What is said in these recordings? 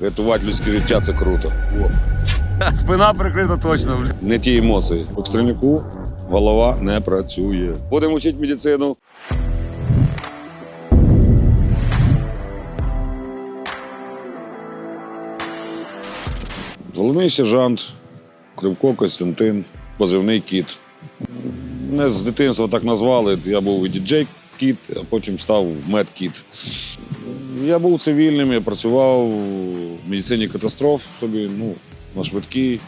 Рятувати людське життя це круто. Спина прикрита точно. блін. Не ті емоції. У Стрільнику голова не працює. Будемо вчити медицину. Головний сержант Кривко Костянтин, позивний кіт. Мене з дитинства так назвали. Я був і діджей кіт, а потім став мед-кіт. Я був цивільним, я працював в медицині катастроф собі, ну, на швидкій.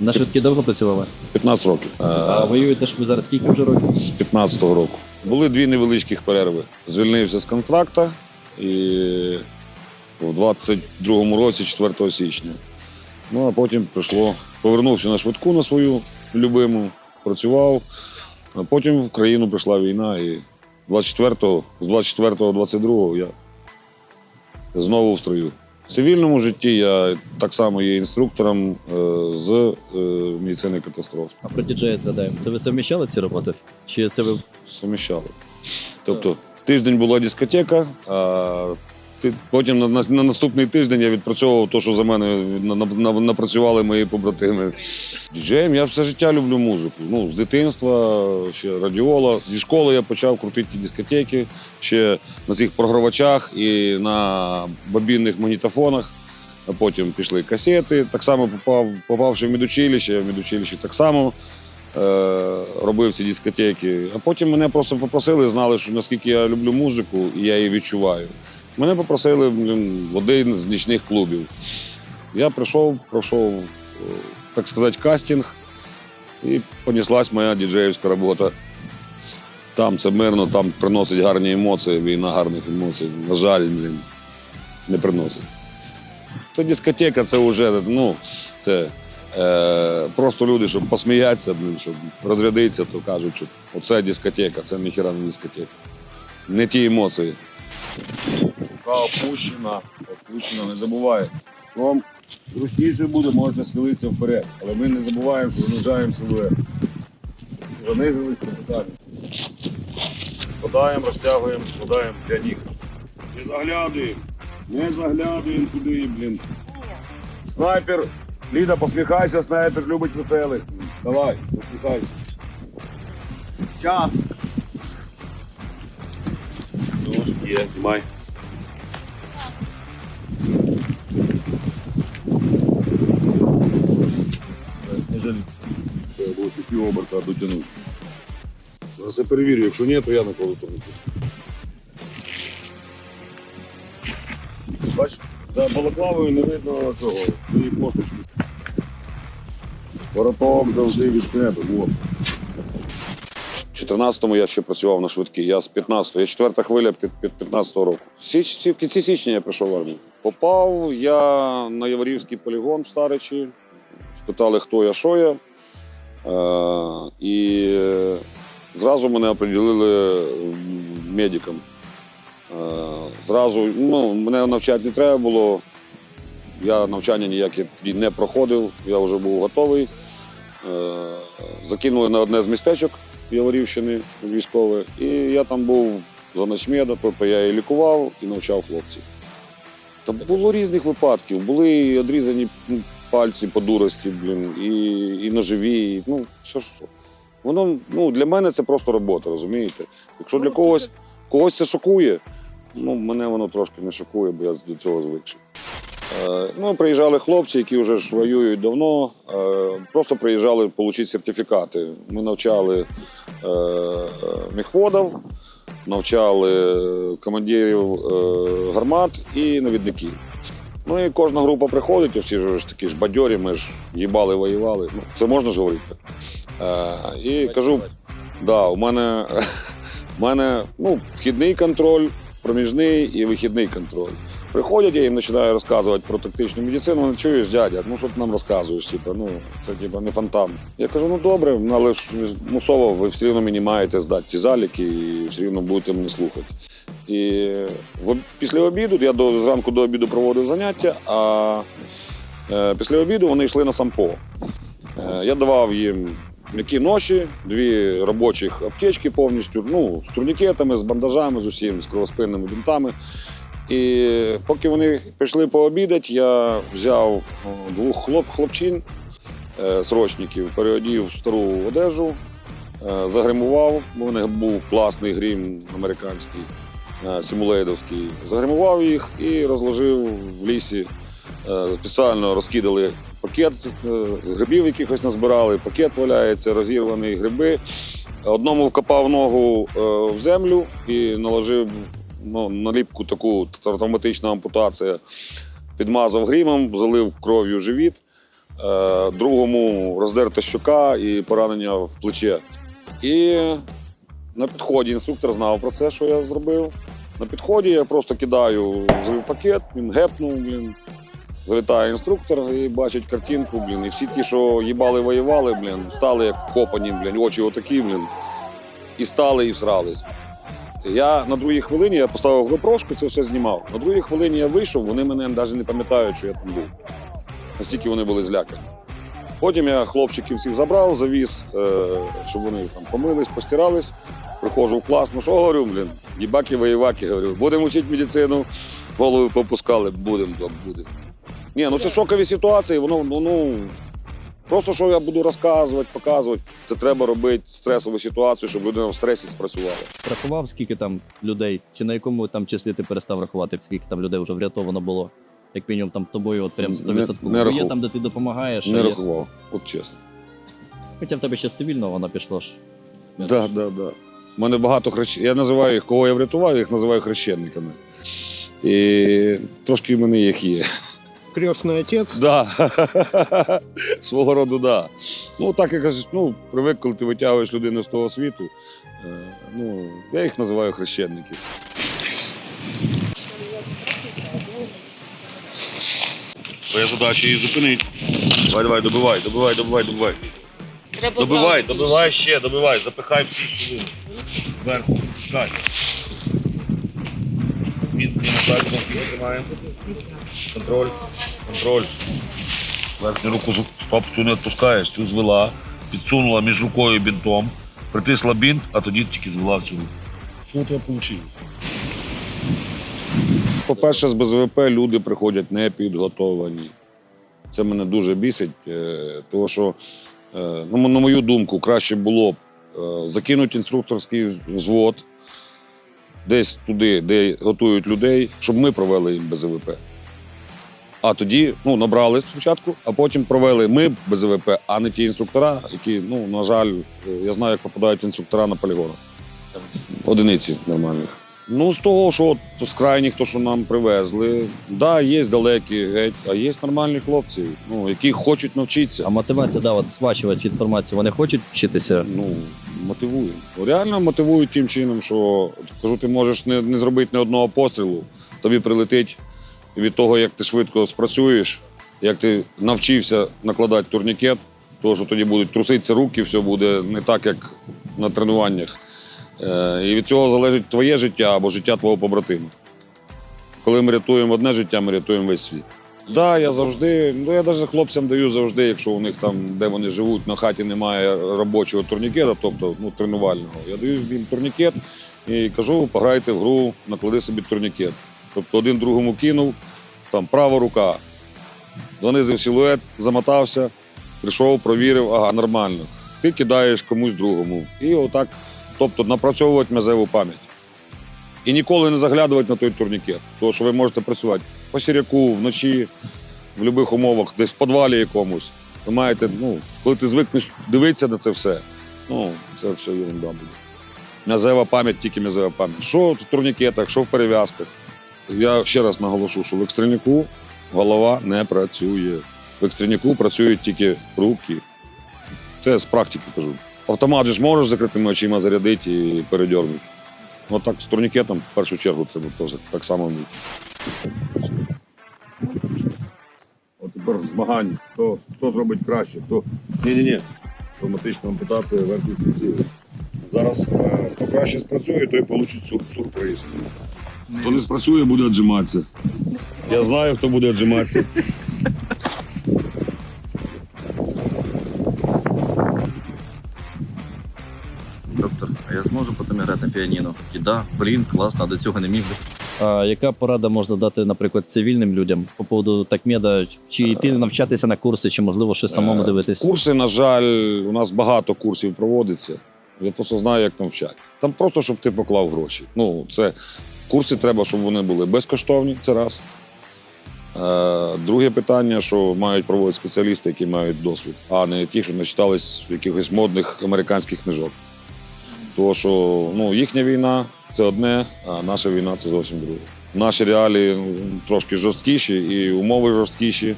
На швидкі довго працювали? 15 років. А воюєте ж ви зараз скільки вже років? З 15-го року. Були дві невеличких перерви. Звільнився з контракта і в 22-му році, 4 січня. Ну а потім прийшло, повернувся на швидку на свою любиму, працював. А потім в країну прийшла війна, і 24-го, з 24-го, 22-го я знову в строю. В цивільному житті я так само є інструктором е, з е, медицини катастроф. А про діджея згадаємо. Це ви совміщали ці роботи? Чи це ви суміщали. Тобто тиждень була дискотека, а потім на, на, на наступний тиждень я відпрацьовував те, що за мене на- на- на- напрацювали мої побратими. Діджеєм я все життя люблю музику. Ну, з дитинства, ще радіола. Зі школи я почав крутити ті дискотеки ще на цих програвачах і на бобінних магнітофонах. А потім пішли касети. Так само попав, попавши в медучилище, в медучилищі так само е, робив ці дискотеки. А потім мене просто попросили, знали, що наскільки я люблю музику і я її відчуваю. Мене попросили в один з нічних клубів. Я прийшов, пройшов, е, так сказати, кастинг, і понеслась моя діджеївська робота. Там це мирно, там приносить гарні емоції, війна гарних емоцій. На жаль, блін, не приносить. То дискотека це вже, ну, це е, просто люди, щоб посміятися, блін, щоб розрядитися, то кажуть, що оце дискотека, це ніхіра не дискотека. Не ті емоції. Рука опущена, опущена, не забувай. Вам зручніше буде, можете схилитися вперед. Але ми не забуваємо, що занижаємо силует. Занизились капітально. Складаємо, розтягуємо, складаємо для ніг. Не заглядуємо. Не заглядуємо туди, блін. Снайпер. Ліда, посміхайся, снайпер любить веселих. Давай, посміхайся. Час. Ну, є, знімай. Пів оберта дотягнути. Зараз перевірю, якщо ні, то я накладу турники. Бач, за балаклавою не видно цього, твої косточки. Вороток завжди відкрито. Вот. В 14-му я ще працював на швидкій. Я з 15-го. Я четверта хвиля під 15-го року. Січ, в кінці січня я прийшов в армію. Попав я на Яворівський полігон в Старичі. Спитали, хто я, що я. Е, і е, зразу мене оприділили медиком. Е, зразу ну, мене навчати не треба було. Я навчання ніяке не проходив, я вже був готовий. Закинули на одне з містечок Яворівщини військове. І я там був за ночмеда, тобто я і лікував, і навчав хлопців. Та було різних випадків. Були і одрізані пальці по дурості, блін, і, і ножові. І, ну, що ж. Воно ну, для мене це просто робота, розумієте? Якщо для когось, когось це шокує, ну, мене воно трошки не шокує, бо я до цього звикший. Е, Ну, приїжджали хлопці, які вже ж воюють давно. е, Просто приїжджали отримати сертифікати. Ми навчали е, е, міхводів, навчали командирів е, гармат і навідників. Ну і кожна група приходить, і всі ж такі ж бадьорі, ми ж їбали, воювали. Ну, це можна ж говорити. Е, І кажу, да, у мене, у мене ну, вхідний контроль, проміжний і вихідний контроль. Приходять, я їм починаю розказувати про тактичну медицину. Вони чуєш, дядя, ну що ти нам розказуєш? Типу, ну це типу, не фонтан. Я кажу, ну добре, але ж мусово, ви все одно мені маєте здати ті заліки і все одно будете мене слухати. І в, після обіду я до зранку до обіду проводив заняття, а е, після обіду вони йшли на сампо. Е, я давав їм м'які ноші, дві робочих аптечки повністю, ну, з турнікетами, з бандажами, з усім, з кровоспинними бінтами. І поки вони пішли пообідати, я взяв двох хлоп, хлопчин, е, срочників, переодів стару одежу, е, загримував, бо в них був класний грім американський, е, симулейдовський. Загримував їх і розложив в лісі. Спеціально розкидали пакет з, грибів, якихось назбирали, пакет валяється, розірвані гриби. Одному вкопав ногу в землю і наложив ну, наліпку таку травматична ампутація. Підмазав грімом, залив кров'ю живіт. Е, другому роздерта щока і поранення в плече. І на підході інструктор знав про це, що я зробив. На підході я просто кидаю взрив пакет, він гепнув, блін. Залітає інструктор і бачить картинку, блін. І всі ті, що їбали, воювали, блін, стали як вкопані, блін, очі отакі, блін. І стали, і всрались. Я на другій хвилині я поставив гопрошку, це все знімав. На другій хвилині я вийшов, вони мене навіть не пам'ятають, що я там був. Настільки вони були злякані. Потім я хлопчиків всіх забрав, завіз, е, щоб вони там помились, постирались. Приходжу в клас, ну що говорю, блін, дібаки, воєваки, говорю, будемо вчити медицину, голови попускали, будемо, будемо. Ні, ну це шокові ситуації, воно ну, ну просто що я буду розказувати, показувати. Це треба робити стресову ситуацію, щоб людина в стресі спрацювала. Рахував, скільки там людей, чи на якому там числі ти перестав рахувати, скільки там людей вже врятовано було? Як мінімум там тобою, от прям Не- 100%. не Бо є рахував. там, де ти допомагаєш, а Не є- рахував, от чесно. хоча в тебе ще з цивільного воно пішло ж. Так, да, да, да. У мене багато хрещ... Я називаю їх, кого я врятував, я їх називаю хрещенниками. І трошки в мене їх є. Крестный отец. Да. Свого роду, да. Ну, так якось, ну, привик, коли ти витягуєш людину з того світу. Е, Ну, я їх називаю хрещенники. Твоя задача її зупинити. Давай, давай, добивай, добивай, добивай, добивай. Добивай, добивай ще, добивай, запихай всі щілини. Зверху, пускай. Насадки тримаємо. Контроль, контроль. Верхню руку стоп, цю не відпускаєш, цю звела, підсунула між рукою і бінтом, притисла бінт, а тоді тільки звела в цю руку. Що у тебе вийшло? По-перше, з БЗВП люди приходять не підготовані. Це мене дуже бісить, е, тому що, е, ну, на мою думку, краще було б е, закинути інструкторський взвод десь туди, де готують людей, щоб ми провели їм БЗВП. А тоді ну, набрали спочатку, а потім провели ми БЗВП, а не ті інструктора, які, ну, на жаль, я знаю, як попадають інструктора на полігонах. Одиниці нормальних. Ну, з того, що от, з крайніх, то, що нам привезли, да, є далекі, геть, а є нормальні хлопці, ну, які хочуть навчитися. А мотивація, да, от схвачувати інформацію, вони хочуть вчитися. Ну, мотивує. Реально мотивують тим чином, що кажу, ти можеш не, не зробити ні одного пострілу, тобі прилетить від того, як ти швидко спрацюєш, як ти навчився накладати турнікет, тому що тоді будуть труситися руки, все буде не так, як на тренуваннях. Е, і від цього залежить твоє життя або життя твого побратима. Коли ми рятуємо одне життя, ми рятуємо весь світ. Так, да, я завжди, ну я навіть хлопцям даю завжди, якщо у них там, де вони живуть, на хаті немає робочого турнікета, тобто ну, тренувального. Я даю їм турнікет і кажу, пограйте в гру, наклади собі турнікет. Тобто один другому кинув, там права рука, занизив силует, замотався, прийшов, провірив, ага, нормально. Ти кидаєш комусь другому. І отак, тобто напрацьовувати м'язеву пам'ять. І ніколи не заглядувати на той турнікет, тому що ви можете працювати по сіряку, вночі, в будь-яких умовах, десь в підвалі якомусь. Ви маєте, ну, коли ти звикнеш дивитися на це все, ну, це все ерунда буде. М'язева пам'ять, тільки м'язева пам'ять. Що в турнікетах, що в перев'язках. Я ще раз наголошу, що в екстреняку голова не працює. В екстреняку працюють тільки руки. Це з практики кажу. Автомат же ж можеш закритими очима зарядити і передьорнути. Ну так з турнікетом в першу чергу треба теж так само вміти. Змагання. Хто, хто зробить краще, хто. Ні-ні-ні. Автоматична ампутація верхніх кінців. Зараз е, хто краще спрацює, той получить сур- сюрприз. Хто не спрацює, буде віджиматися. Я знаю, хто буде віджиматися. Доктор, а я зможу потім грати на піаніно? І да, блін, класно, а до цього не міг би. А яка порада можна дати, наприклад, цивільним людям по поводу такмеда? Чи йти навчатися на курси, чи можливо щось самому Е, дивитись? Курси, на жаль, у нас багато курсів проводиться. Я просто знаю, як там вчать. Там просто, щоб ти поклав гроші. Ну, це курси треба, щоб вони були безкоштовні, це раз. Е, друге питання, що мають проводити спеціалісти, які мають досвід, а не ті, що начитались якихось модних американських книжок. Тому що ну, їхня війна це одне, а наша війна це зовсім друге. Наші реалії ну, трошки жорсткіші, і умови жорсткіші.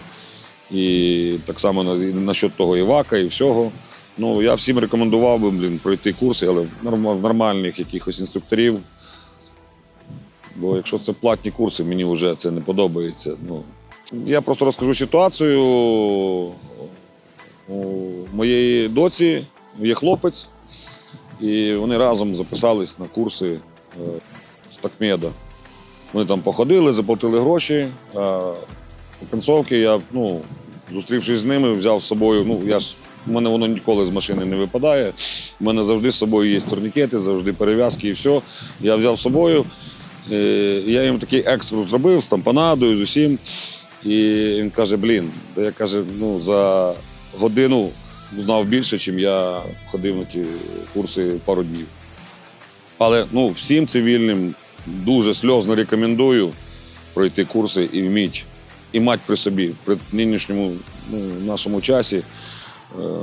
І так само на- насчет того івака і всього. Ну, я всім рекомендував би блін, пройти курси, але норм- нормальних якихось інструкторів. Бо якщо це платні курси, мені вже це не подобається. Ну, я просто розкажу ситуацію. У моєї доці є хлопець, і вони разом записались на курси з такмеда. Вони там походили, заплатили гроші. У кінцовки я, ну, зустрівшись з ними, взяв з собою. Ну, я ж у мене воно ніколи з машини не випадає. У мене завжди з собою є турнікети, завжди перев'язки і все. Я взяв з собою. Е, Я їм такий екскурс зробив з тампонадою, з усім. І він каже: блін, та я каже, ну за годину знав більше, ніж я ходив на ті курси пару днів. Але ну, всім цивільним дуже сльозно рекомендую пройти курси і вміть, і мати при собі при нинішньому ну, нашому часі, е,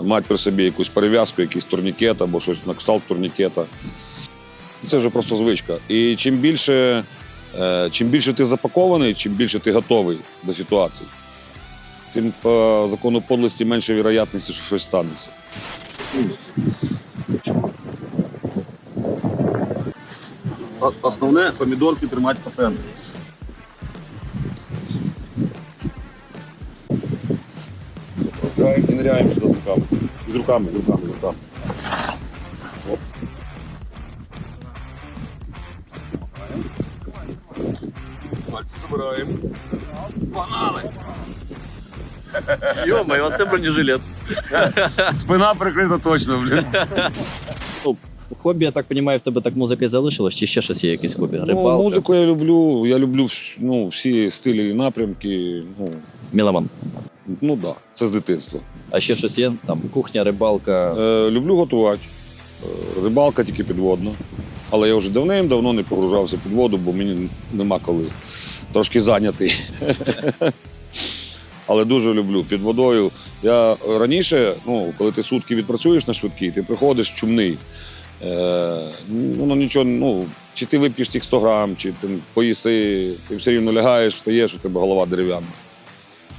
мати при собі якусь перев'язку, якийсь турнікет або щось на кшталт турнікета. Це вже просто звичка. І чим більше, е, чим більше ти запакований, чим більше ти готовий до ситуації, тим по закону подлості менше вірогятності, що щось станеться. Основне помідорки тримати по центрі. І ныряємо сюди з руками. З руками, з руками, з руками. Оп. Пальці забираємо. Погнали! Йо-моє, оце бронежилет. Спина прикрита точно, блін. Хобі, я так розумію, в тебе так музика і залишилась, чи ще щось є якесь хобі? Ну, музику я люблю. Я люблю ну, всі стилі і напрямки. Ну, меломан. ну да, це з дитинства. А ще щось є? Там кухня, рибалка. Е, люблю готувати. Е, рибалка тільки підводна. Але я вже давним-давно не погружався під воду, бо мені нема коли. Трошки зайнятий. Але дуже люблю під водою. Я раніше, ну, коли ти сутки відпрацюєш на швидкій, ти приходиш чумний. Е, воно нічого, ну, чи ти вип'єш тих 100 грам, чи ти поїси, ти все рівно лягаєш, встаєш, у тебе голова дерев'яна.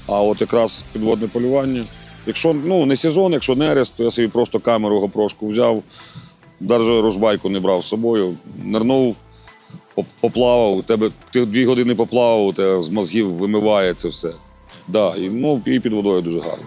А от якраз підводне полювання. Якщо ну, не сезон, якщо нерест, то я собі просто камеру гопрошку взяв, навіть рожбайку не брав з собою, нирнув, поплавав, у тебе ти дві години поплавав, у тебе з мозгів вимиває це все. Да, і, ну, і під водою дуже гарно.